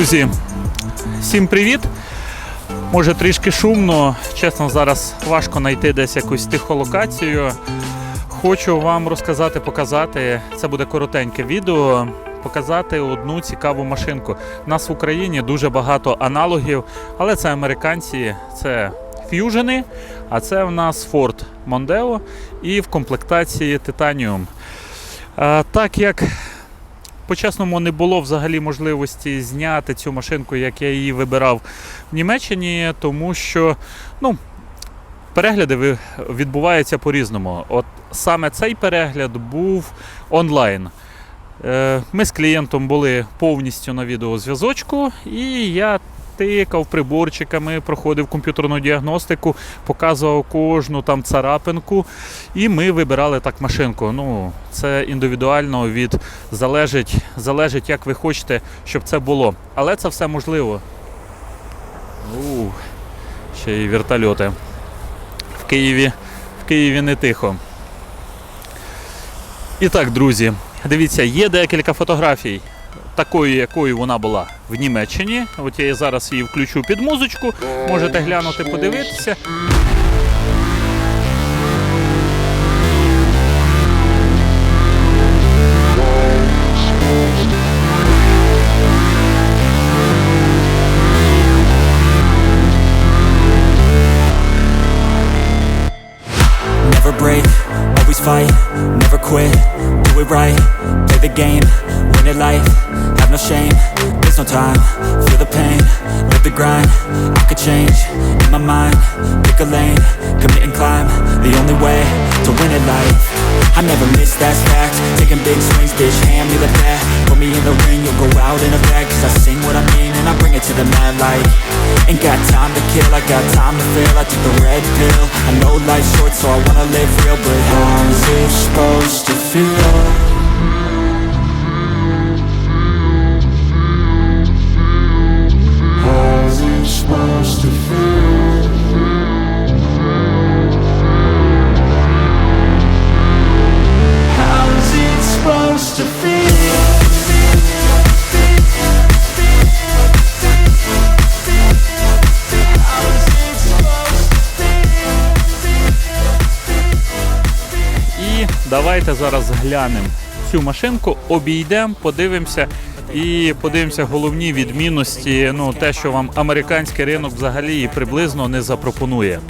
друзі, всім привіт. Може трішки шумно, чесно, зараз важко знайти десь якусь тихолокацію. Хочу вам розказати, показати. Це буде коротеньке відео. Показати одну цікаву машинку. У нас в Україні дуже багато аналогів, але це американці, це ф'южени, а це в нас Ford Mondeo і в комплектації Titanium. А, так як по-чесному не було взагалі можливості зняти цю машинку, як я її вибирав в Німеччині, тому що ну, перегляди відбуваються по-різному. От саме цей перегляд був онлайн. Е, Ми з клієнтом були повністю на відеозв'язочку, і я тикав приборчиками, проходив комп'ютерну діагностику, показував кожну там царапинку, і ми вибирали так машинку. Ну, це індивідуально від залежить, залежить, як ви хочете, щоб це було. Але це все можливо. У, ще й вертольоти. В Києві, в Києві не тихо. І так, друзі, дивіться, є декілька фотографій. Такою, якою вона була в Німеччині. От я зараз її включу під музичку. Можете глянути, подивитися. Never break, always fight, never quit, do it right, play the game, kill, I got time to feel, I took the red pill, I know life's short so I wanna live real, but how's it supposed to feel? Глянемо цю машинку, обійдемо, подивимося і подивимося головні відмінності, ну те, що вам американський ринок взагалі і приблизно не запропонує.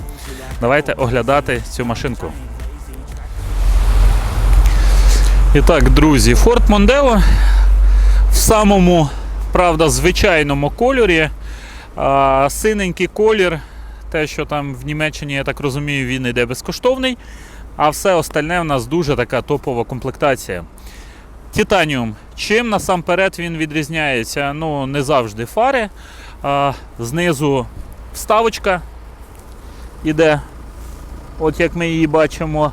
Давайте оглядати цю машинку. І так, друзі, Ford Mondeo в самому, правда, звичайному кольорі. А, синенький колір, те, що там в Німеччині, я так розумію, він йде безкоштовний. А все остальне в нас дуже така топова комплектація. Титаніум. Чим насамперед він відрізняється? Ну, не завжди фари. А, знизу вставочка іде, от як ми її бачимо,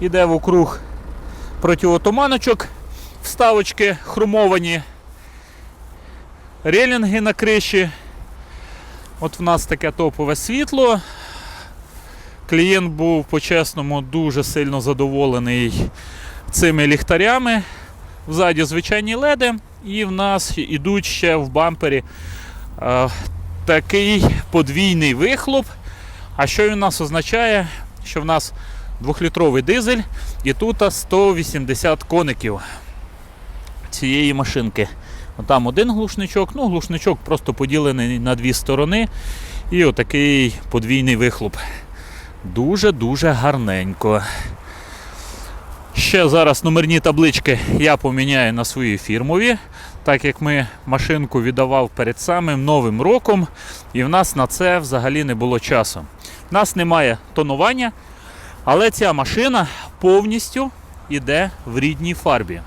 іде вокруг протиотуманочок, вставочки хромовані, релінги на криші. От в нас таке топове світло. Клієнт був по-чесному дуже сильно задоволений цими ліхтарями. Взаді звичайні леди, і в нас ідуть ще в бампері е, такий подвійний вихлоп. А що він у нас означає? Що в нас двохлітровий дизель і тут 180 коників цієї машинки. Там один глушничок, ну глушничок просто поділений на дві сторони. І отакий подвійний вихлоп. Дуже-дуже гарненько. Ще зараз номерні таблички я поміняю на свої фірмові. так як ми машинку віддавав перед самим Новим роком, і в нас на це взагалі не було часу. У нас немає тонування, але ця машина повністю йде в рідній фарбі.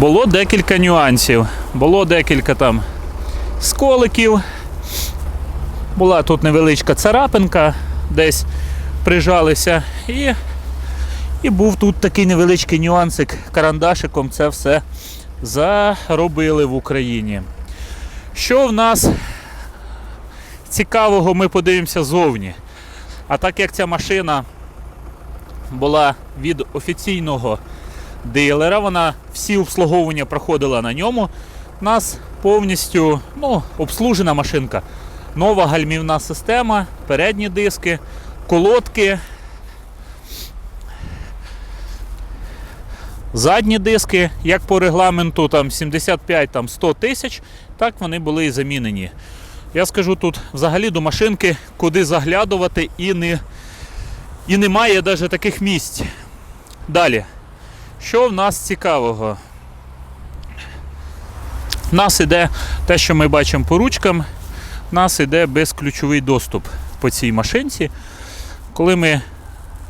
Було декілька нюансів. Було декілька там сколиків. Була тут невеличка царапинка, десь прижалися. І, і був тут такий невеличкий нюансик карандашиком. Це все заробили в Україні. Що в нас цікавого, ми подивимося зовні. А так як ця машина була від офіційного дилера, вона всі обслуговування проходила на ньому. У нас повністю ну, обслужена машинка. Нова гальмівна система, передні диски, колодки. Задні диски, як по регламенту там 75 там 100 тисяч, так вони були і замінені. Я скажу тут взагалі до машинки, куди заглядувати і не, і немає навіть таких місць. Далі. Що в нас цікавого? У нас іде те, що ми бачимо по ручкам, у нас іде безключовий доступ по цій машинці. Коли ми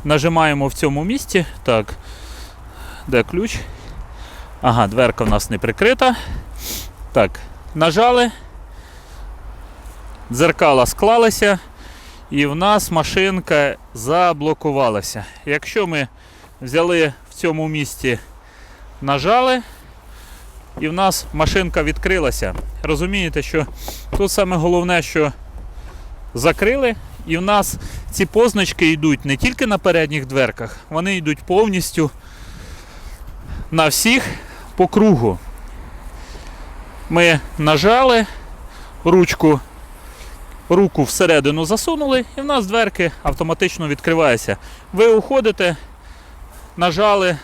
нажимаємо в цьому місці, так, де ключ? Ага, дверка в нас не прикрита. Так, нажали, дзеркала склалися, і в нас машинка заблокувалася. Якщо ми взяли в цьому місці, нажали, і в нас машинка відкрилася. Розумієте, що тут саме головне, що закрили, і в нас ці позначки йдуть не тільки на передніх дверках, вони йдуть повністю на всіх по кругу. Ми нажали ручку, руку всередину засунули, і в нас дверки автоматично відкриваються. Ви уходите, нажали,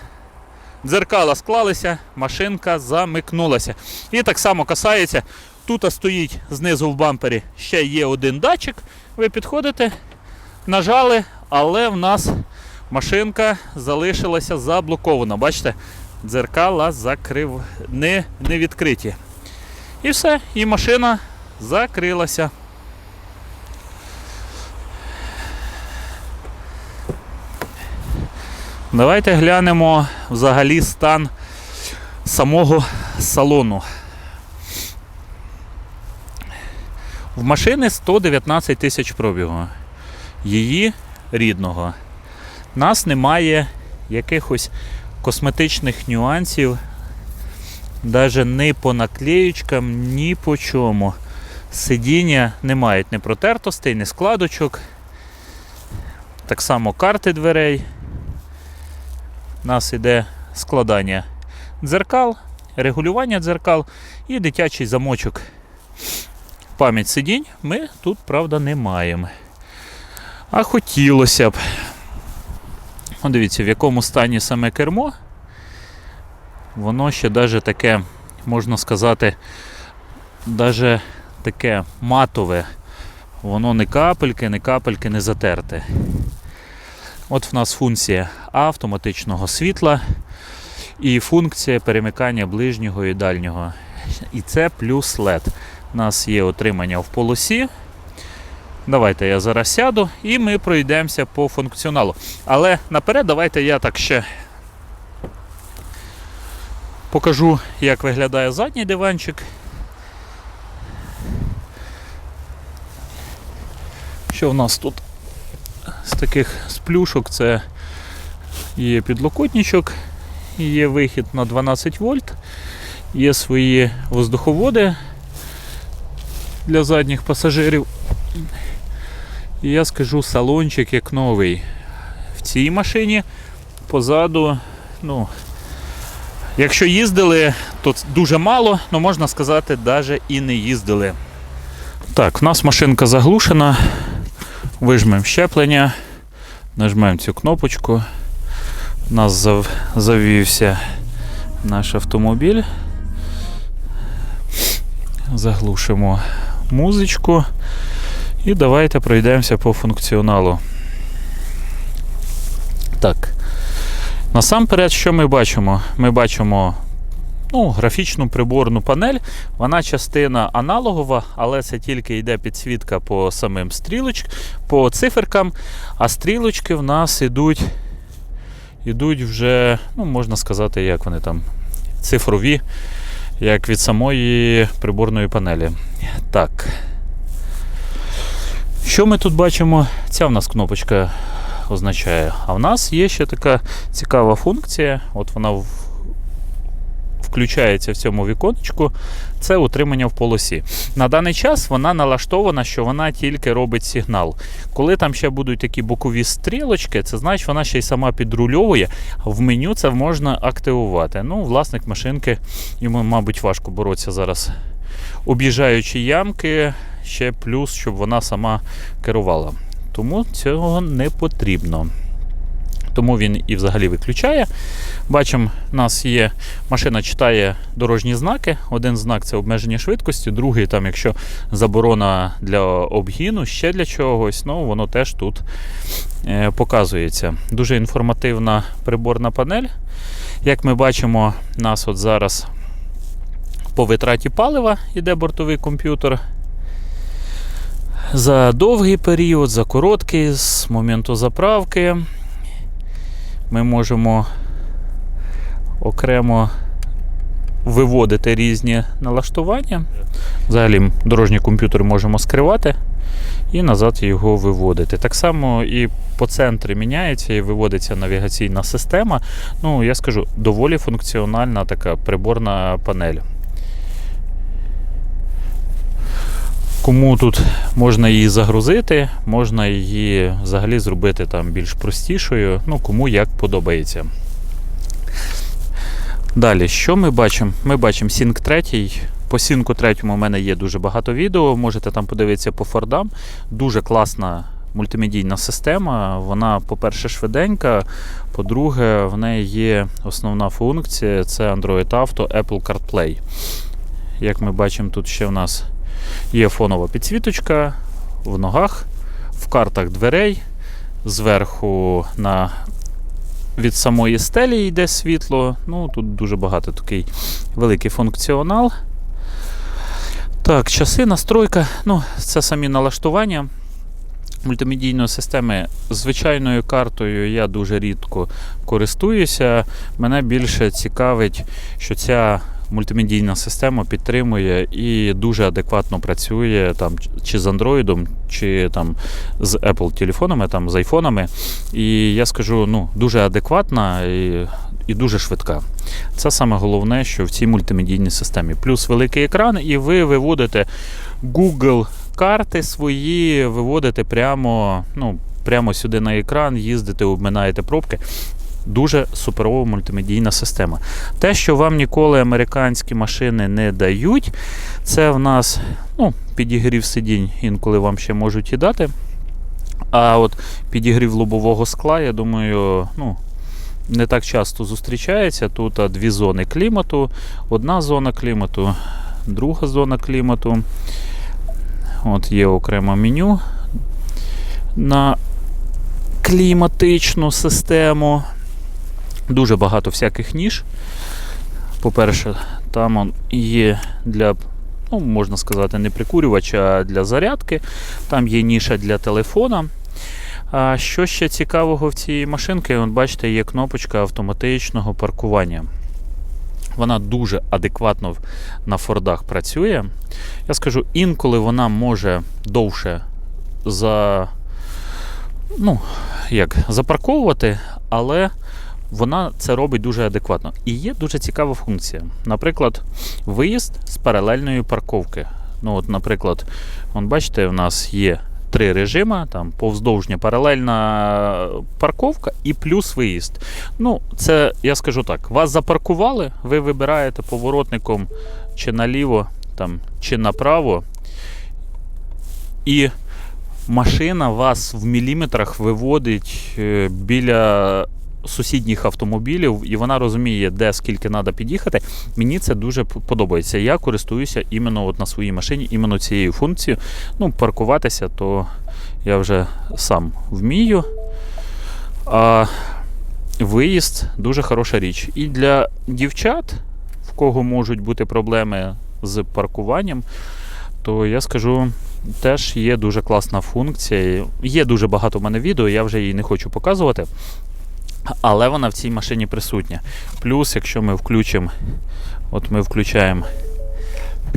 дзеркала склалися, машинка замикнулася. І так само касається. Тут стоїть знизу в бампері ще є один датчик. Ви підходите, нажали, але в нас машинка залишилася заблокована. Бачите, дзеркала закрив, не, не відкриті. І все, і машина закрилася. Давайте глянемо взагалі стан самого салону. В машини 119 тисяч пробігу. Її рідного. Нас немає якихось косметичних нюансів, навіть ні по наклеючкам, ні по чому. Сидіння не мають ні протертостей, ні складочок. Так само карти дверей. У нас іде складання дзеркал, регулювання дзеркал і дитячий замочок. Пам'ять сидінь ми тут, правда, не маємо. А хотілося б. О, дивіться, в якому стані саме кермо. Воно ще навіть таке, можна сказати, навіть таке матове. Воно не капельки, не капельки не затерте. От в нас функція автоматичного світла і функція перемикання ближнього і дальнього. І це плюс LED. У нас є отримання в полосі. Давайте я зараз сяду і ми пройдемося по функціоналу. Але наперед давайте я так ще покажу, як виглядає задній диванчик. Що в нас тут з таких сплюшок це є підлокотничок, є вихід на 12 вольт, є свої воздуховоди для задніх пасажирів. І я скажу салончик як новий. В цій машині позаду, ну, якщо їздили, то дуже мало, але можна сказати, навіть і не їздили. Так, в нас машинка заглушена. Вижмемо щеплення, нажмемо цю кнопочку. У нас зав... завівся наш автомобіль. Заглушимо музичку. І давайте пройдемося по функціоналу. Так. Насамперед, що ми бачимо? Ми бачимо ну, графічну приборну панель. Вона частина аналогова, але це тільки йде підсвітка по самим стрілочкам, по циферкам. А стрілочки в нас ідуть, ідуть вже, ну, можна сказати, як вони там, цифрові, як від самої приборної панелі. Так. Що ми тут бачимо? Ця в нас кнопочка означає. А в нас є ще така цікава функція. От вона в- включається в цьому віконечку. Це утримання в полосі. На даний час вона налаштована, що вона тільки робить сигнал. Коли там ще будуть такі бокові стрілочки, це значить вона ще й сама підрульовує. В меню це можна активувати. Ну, власник машинки, йому, мабуть, важко боротися зараз. Об'їжджаючи ямки, ще плюс, щоб вона сама керувала. Тому цього не потрібно. Тому він і взагалі виключає. Бачимо, у нас є машина читає дорожні знаки. Один знак це обмеження швидкості, другий, там, якщо заборона для обгіну, ще для чогось, ну воно теж тут е, показується. Дуже інформативна приборна панель. Як ми бачимо, нас от зараз по витраті палива йде бортовий комп'ютер. За довгий період, за короткий, з моменту заправки ми можемо окремо виводити різні налаштування. Взагалі, дорожній комп'ютер можемо скривати і назад його виводити. Так само і по центрі міняється і виводиться навігаційна система. Ну, я скажу, доволі функціональна така приборна панель. Кому тут можна її загрузити, можна її взагалі зробити там більш простішою, ну кому як подобається. Далі, що ми бачимо? Ми бачимо Sync 3. По Sync 3 у мене є дуже багато відео. Можете там подивитися по Фордам. Дуже класна мультимедійна система. Вона, по-перше, швиденька. По-друге, в неї є основна функція це Android Auto, Apple CarPlay. Як ми бачимо, тут ще в нас є фонова підсвіточка в ногах, в картах дверей. Зверху на від самої стелі йде світло. Ну, тут дуже багато такий великий функціонал. Так, часи, настройка. Ну, це самі налаштування мультимедійної системи. Звичайною картою я дуже рідко користуюся. Мене більше цікавить, що ця мультимедійна система підтримує і дуже адекватно працює там чи з Android, чи там з Apple телефонами, там з айфонами. І я скажу, ну, дуже адекватна і, і дуже швидка. Це саме головне, що в цій мультимедійній системі. Плюс великий екран, і ви виводите Google карти свої, виводите прямо, ну, прямо сюди на екран, їздите, обминаєте пробки. Дуже суперова мультимедійна система. Те, що вам ніколи американські машини не дають, це в нас ну, підігрів сидінь, інколи вам ще можуть і дати. А от підігрів лобового скла, я думаю, ну, не так часто зустрічається. Тут дві зони клімату, одна зона клімату, друга зона клімату. От є окреме меню на кліматичну систему. Дуже багато всяких ніж. По-перше, там є для, ну, можна сказати, не прикурювача, а для зарядки. Там є ніша для телефона. А що ще цікавого в цій машинці? От бачите, є кнопочка автоматичного паркування. Вона дуже адекватно на фордах працює. Я скажу, інколи вона може довше за, ну, як, запарковувати, але вона це робить дуже адекватно. І є дуже цікава функція. Наприклад, виїзд з паралельної парковки. Ну, от, наприклад, вон, бачите, в нас є три режими: там повздовжня паралельна парковка і плюс виїзд. Ну, це я скажу так: вас запаркували, ви вибираєте поворотником чи наліво, там, чи направо. І машина вас в міліметрах виводить е, біля сусідніх автомобілів, і вона розуміє, де скільки треба під'їхати. Мені це дуже подобається. Я користуюся іменно от на своїй машині, іменно цією функцією. Ну, паркуватися, то я вже сам вмію. А виїзд дуже хороша річ. І для дівчат, в кого можуть бути проблеми з паркуванням, то я скажу, теж є дуже класна функція. Є дуже багато в мене відео, я вже її не хочу показувати. Але вона в цій машині присутня. Плюс, якщо ми включимо, от ми включаємо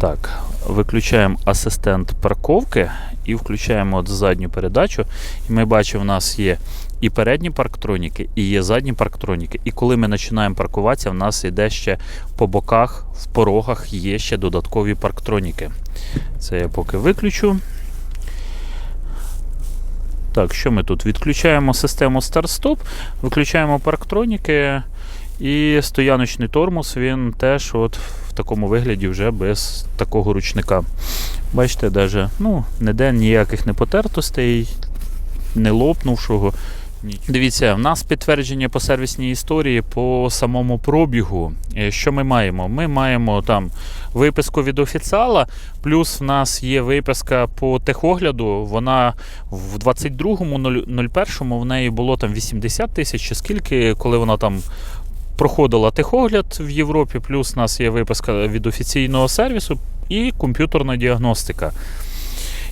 так, виключаємо асистент парковки і включаємо от задню передачу. І ми бачимо, у нас є і передні парктроніки, і є задні парктроніки. І коли ми починаємо паркуватися, в нас йде ще по боках, в порогах є ще додаткові парктроніки. Це я поки виключу. Так, що ми тут? Відключаємо систему старт-стоп, виключаємо парктроніки і стояночний тормоз, він теж от в такому вигляді вже без такого ручника. Бачите, даже, ну, ніде ніяких непотертостей, не лопнувшого. Ні. Дивіться, в нас підтвердження по сервісній історії по самому пробігу. Е, Що ми маємо? Ми маємо там виписку від офіціала, плюс в нас є виписка по техогляду. Вона в 22-му, 01-му в неї було там 80 тисяч, чи скільки, коли вона там проходила техогляд в Європі, плюс у нас є виписка від офіційного сервісу і комп'ютерна діагностика.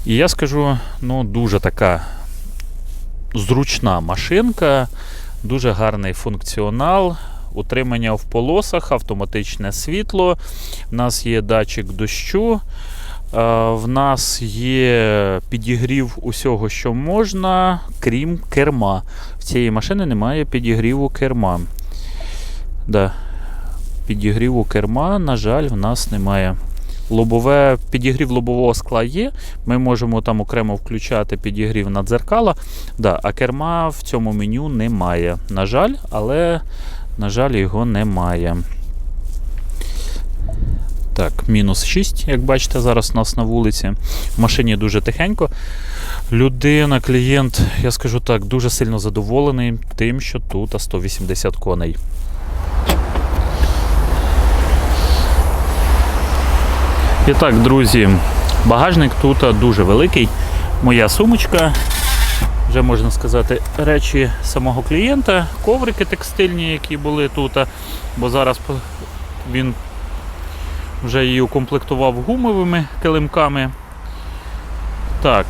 І я скажу, ну, дуже така зручна машинка, дуже гарний функціонал, утримання в полосах, автоматичне світло. У нас є датчик дощу. е, В нас є підігрів усього, що можна, крім керма. В цієї машини немає підігріву керма. Да. Підігріву керма, на жаль, в нас немає. Лобове, підігрів лобового скла є. Ми можемо там окремо включати підігрів на дзеркала. Да, а керма в цьому меню немає. На жаль, але, на жаль, його немає. Так, мінус 6, як бачите, зараз у нас на вулиці. В машині дуже тихенько. Людина, клієнт, я скажу так, дуже сильно задоволений тим, що тут 180 коней. І так, друзі, багажник тут дуже великий. Моя сумочка, вже можна сказати, речі самого клієнта, коврики текстильні, які були тут, бо зараз він вже її укомплектував гумовими килимками. Так,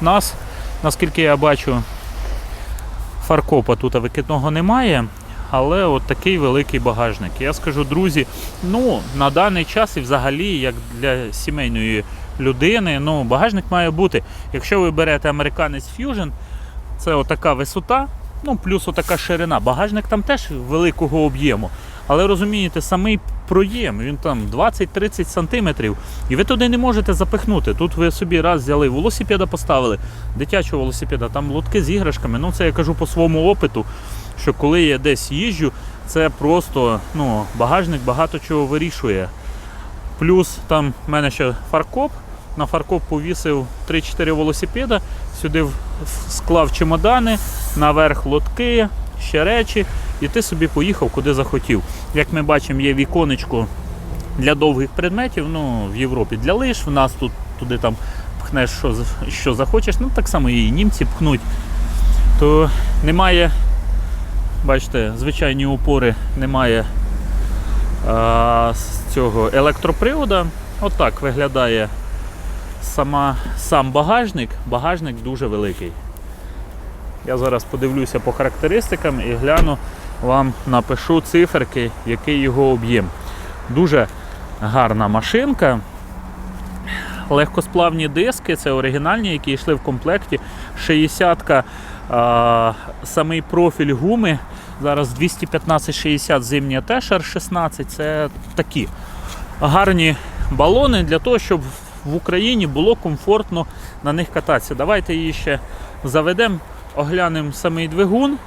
нас, наскільки я бачу, фаркопа тут викидного немає. Але от такий великий багажник. Я скажу, друзі, ну на даний час і взагалі, як для сімейної людини, ну багажник має бути. Якщо ви берете американець Fusion, це отака висота, ну плюс отака ширина. Багажник там теж великого об'єму. Але розумієте, самий проєм, він там 20-30 сантиметрів, і ви туди не можете запихнути. Тут ви собі раз взяли велосипеда, поставили, дитячого велосипеда, там лотки з іграшками. Ну це я кажу по своєму опиту, що коли я десь їжджу, це просто ну, багажник багато чого вирішує. Плюс там в мене ще фаркоп. На фаркоп повісив 3-4 велосипеда, сюди склав чемодани, наверх лотки, ще речі, і ти собі поїхав куди захотів. Як ми бачимо, є віконечко для довгих предметів, ну, в Європі для лиш, в нас тут туди там пхнеш, що, що захочеш, ну так само і німці пхнуть. То немає, бачите, звичайні опори немає а, з цього електропривода. Отак виглядає сама, сам багажник. Багажник дуже великий. Я зараз подивлюся по характеристикам і гляну, вам напишу циферки, який його об'єм. Дуже гарна машинка. Легкосплавні диски, це оригінальні, які йшли в комплекті. 60-ка, а, самий профіль гуми. Зараз 215-60 зимня теж R16. Це такі гарні балони для того, щоб в Україні було комфортно на них кататися. Давайте її ще заведемо, оглянемо самий двигун.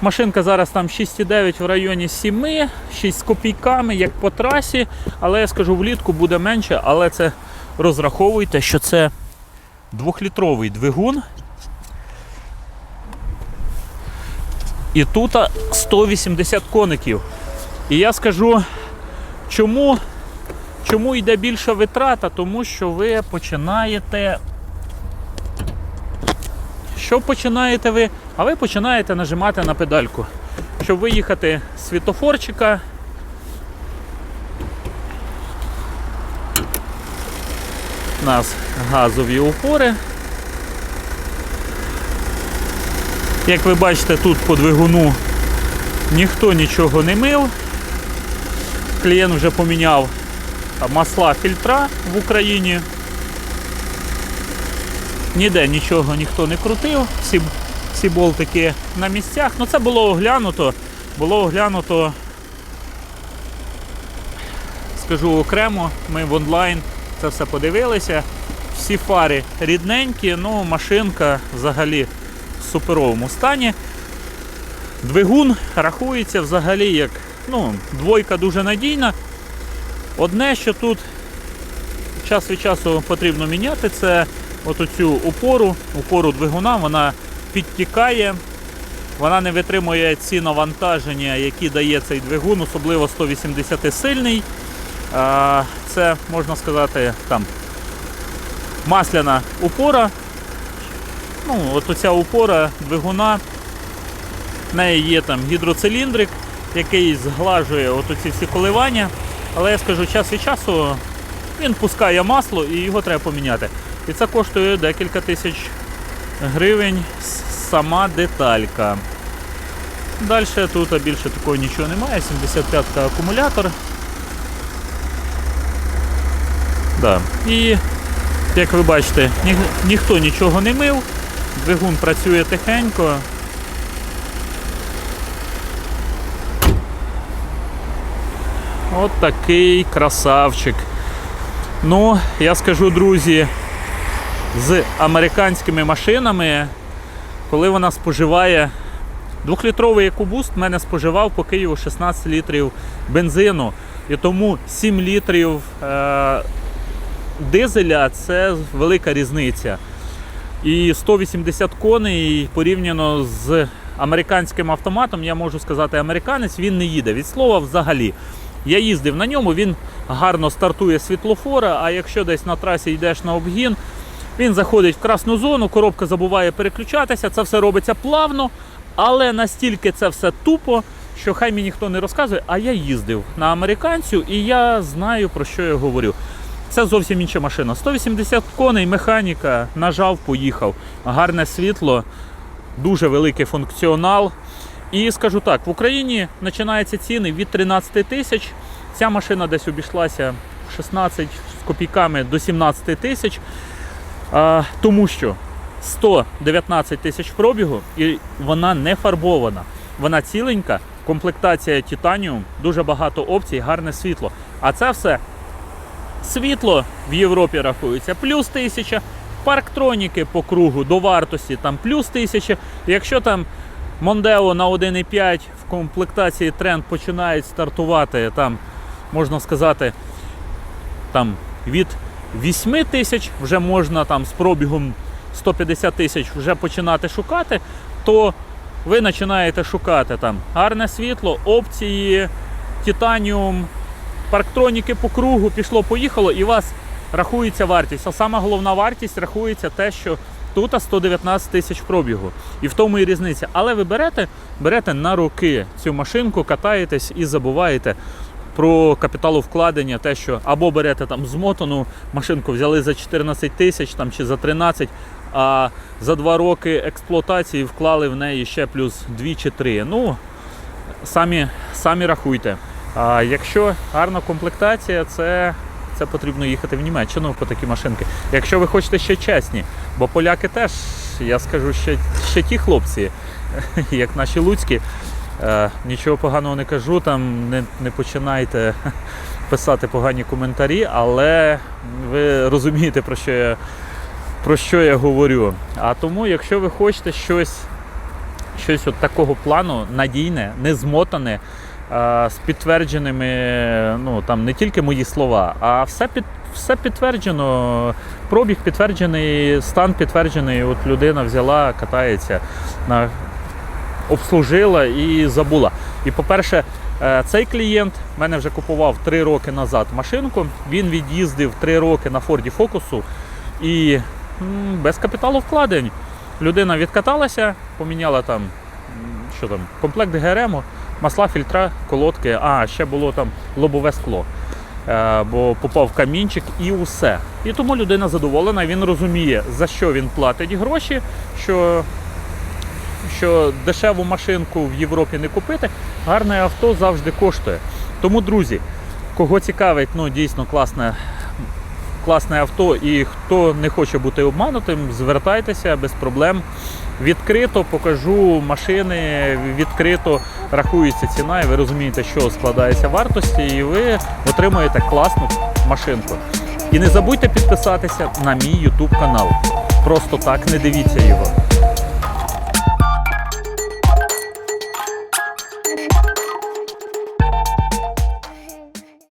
Машинка зараз там 6,9 в районі 7, 6 з копійками, як по трасі. Але я скажу, влітку буде менше, але це розраховуйте, що це двохлітровий двигун. І тут 180 коників. І я скажу, чому, чому йде більша витрата, тому що ви починаєте. Що починаєте ви? А ви починаєте нажимати на педальку. щоб виїхати з світофорчика. У нас газові упори. Як ви бачите, тут по двигуну ніхто нічого не мив. Клієнт вже поміняв масла фільтра в Україні. Ніде нічого ніхто не крутив, всі, всі болтики на місцях. Ну це було оглянуто. Було оглянуто, скажу окремо, ми в онлайн це все подивилися. Всі фари рідненькі, ну машинка взагалі суперовому стані. Двигун рахується взагалі як ну, двойка дуже надійна. Одне, що тут час від часу потрібно міняти, це от оцю опору, опору двигуна, вона підтікає, вона не витримує ці навантаження, які дає цей двигун, особливо 180 сильний. Це можна сказати там масляна опора. Ну, от оця опора двигуна, в неї є там гідроциліндрик, який зглажує от оці всі коливання. Але я скажу, час від часу він пускає масло і його треба поміняти. І це коштує декілька тисяч гривень сама деталька. Далі тут більше такого нічого немає. 75-ка акумулятор. Да. І як ви бачите, ні, ніхто нічого не мив, двигун працює тихенько. От такий красавчик. Ну, я скажу, друзі, з американськими машинами, коли вона споживає двохлітровий екобуст, в мене споживав по Києву 16 літрів бензину. І тому 7 літрів е- дизеля це велика різниця. І 180 коней порівняно з американським автоматом, я можу сказати, американець він не їде. Від слова взагалі. Я їздив на ньому, він гарно стартує світлофора, а якщо десь на трасі йдеш на обгін, він заходить в красну зону, коробка забуває переключатися, це все робиться плавно, але настільки це все тупо, що хай мені ніхто не розказує, а я їздив на американцю і я знаю про що я говорю. Це зовсім інша машина. 180 коней, механіка, нажав, поїхав. Гарне світло, дуже великий функціонал. І скажу так, в Україні починаються ціни від 13 тисяч. Ця машина десь обійшлася 16 з копійками до 17 тисяч. Тому що 119 тисяч пробігу і вона не фарбована. Вона ціленька, комплектація титаніум, дуже багато опцій, гарне світло. А це все світло в Європі рахується плюс тисяча, парктроніки по кругу до вартості там плюс тисяча. Якщо там Мондео на 1,5 в комплектації тренд починають стартувати, там, можна сказати, там, від 8 тисяч вже можна там з пробігом 150 тисяч вже починати шукати, то ви починаєте шукати там гарне світло, опції, титаніум, парктроніки по кругу, пішло, поїхало, і у вас рахується вартість. А сама головна вартість рахується те, що тут 119 тисяч пробігу. І в тому і різниця. Але ви берете, берете на роки цю машинку, катаєтесь і забуваєте. Про капіталовкладення, те, що або берете там змотану машинку, взяли за 14 тисяч там, чи за 13, а за 2 роки експлуатації вклали в неї ще плюс 2 чи 3. Ну, самі, самі рахуйте. А якщо гарна комплектація, це, це потрібно їхати в Німеччину по такі машинки. Якщо ви хочете ще чесні, бо поляки теж, я скажу, ще, ще ті хлопці, як наші луцькі. Е, нічого поганого не кажу, там не, не починайте писати погані коментарі, але ви розумієте, про що я, про що я говорю. А тому, якщо ви хочете щось, щось от такого плану, надійне, не змотане, з підтвердженими, ну там не тільки мої слова, а все під. Все підтверджено, пробіг підтверджений, стан підтверджений. От людина взяла, катається, на, обслужила і забула. І по-перше, е, цей клієнт мене вже купував 3 роки назад машинку. Він від'їздив 3 роки на Форді Фокусу і без капіталу вкладень. Людина відкаталася, поміняла там що там? Комплект ГРМ, масла, фільтра, колодки, а ще було там лобове скло. Е, бо попав камінчик і усе. І тому людина задоволена, він розуміє, за що він платить гроші, що, що дешеву машинку в Європі не купити, гарне авто завжди коштує. Тому, друзі, кого цікавить, ну дійсно класне, класне авто, і хто не хоче бути обманутим, звертайтеся без проблем. Відкрито покажу машини, відкрито рахується ціна, і ви розумієте, що складається вартості, і ви отримуєте класну машинку. І не забудьте підписатися на мій YouTube канал. Просто так не дивіться його.